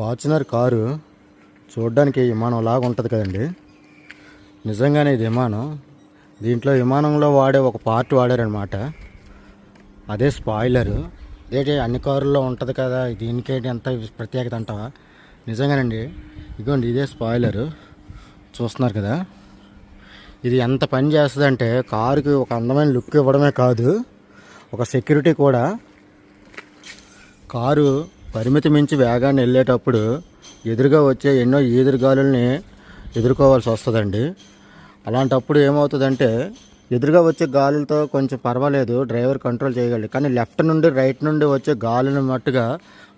Fortuner car చూడడానికి విమానం లాగా ఉంటుంది కదండి. నిజంగానే ఇది విమానం. దీంట్లో విమానంలో వాడే ఒక పార్ట్ వాడారనమాట అదే స్పాయిలరు. అదేంటి అన్ని కారుల్లో ఉంటుంది కదా దీనికేంటి ఎంత ప్రత్యేకత అంటావా నిజంగానండి ఇదిగోండి ఇదే స్పాయిలరు. చూస్తున్నారు కదా. ఇది ఎంత పని చేస్తుందంటే కారుకి ఒక అందమైన లుక్ ఇవ్వడమే కాదు ఒక సెక్యూరిటీ కూడా. కారు పరిమితి మించి వేగాన్ని వెళ్ళేటప్పుడు ఎదురుగా వచ్చే ఎన్నో ఈదురుగాలుల్ని ఎదుర్కోవాల్సి వస్తుందండి. అలాంటప్పుడు ఏమవుతుందంటే ఎదురుగా వచ్చే గాలులతో కొంచెం పర్వాలేదు డ్రైవర్ కంట్రోల్ చేయగలడు. కానీ లెఫ్ట్ నుండి రైట్ నుండి వచ్చే గాలిని మట్టుగా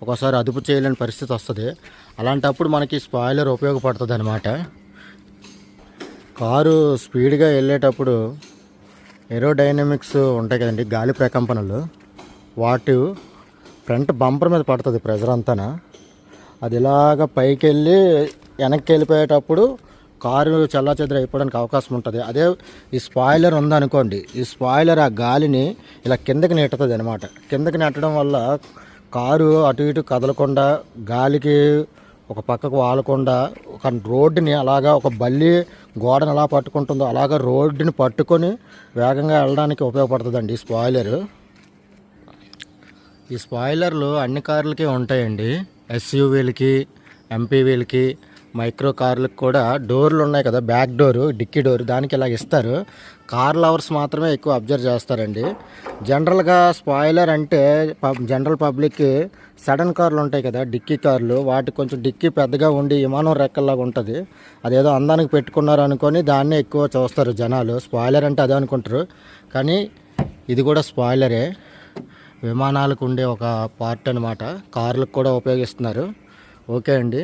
ఒకసారి అదుపు చేయలేని పరిస్థితి వస్తుంది. అలాంటప్పుడు మనకి స్పాయిలర్ ఉపయోగపడుతుంది అనమాట కారు స్పీడ్గా వెళ్ళేటప్పుడు ఏరోడైనమిక్స్ ఉంటాయి కదండి గాలి ప్రకంపనలు. వాటి ఫ్రంట్ బంపర్ మీద పడుతుంది ప్రెజర్ అంతా అది ఇలాగ పైకి వెళ్ళి వెనక్కి వెళ్ళిపోయేటప్పుడు కారు చల్లా చెదర అయిపోవడానికి అవకాశం ఉంటుంది. అదే ఈ స్పాయిలర్ ఉందనుకోండి ఈ స్పాయిలర్ ఆ గాలిని ఇలా కిందకి నెట్టుతుంది అనమాట కిందకి నెట్టడం వల్ల కారు అటు ఇటు కదలకుండా గాలికి ఒక పక్కకు వాలకుండా ఒక రోడ్డుని అలాగా ఒక బల్లి గోడను ఎలా పట్టుకుంటుందో అలాగా రోడ్డుని పట్టుకొని వేగంగా వెళ్ళడానికి ఉపయోగపడుతుందండి ఈ స్పాయిలర్. ఈ స్పాయిలర్లు అన్ని కార్లకి ఉంటాయండి. ఎస్యూవీలకి ఎంపీవీలకి మైక్రో కార్లకు కూడా డోర్లు ఉన్నాయి కదా బ్యాక్ డోరు డిక్కీ డోర్ దానికి ఇలా ఇస్తారు. కార్ లవర్స్ మాత్రమే ఎక్కువ అబ్జర్వ్ చేస్తారండి. జనరల్గా స్పాయిలర్ అంటే పబ్ జనరల్ పబ్లిక్కి సడన్ కార్లు ఉంటాయి కదా డిక్కీ కార్లు వాటికి కొంచెం డిక్కీ పెద్దగా ఉండి విమానం రెక్కల్లాగా ఉంటుంది. అదేదో అందానికి పెట్టుకున్నారు అనుకొని దాన్నే ఎక్కువ చూస్తారు జనాలు. స్పాయిలర్ అంటే అదే అనుకుంటారు. కానీ ఇది కూడా స్పాయిలరే. విమానాలకు ఉండే ఒక పార్ట్ అనమాట కార్లకు కూడా ఉపయోగిస్తున్నారు. ఓకే అండి.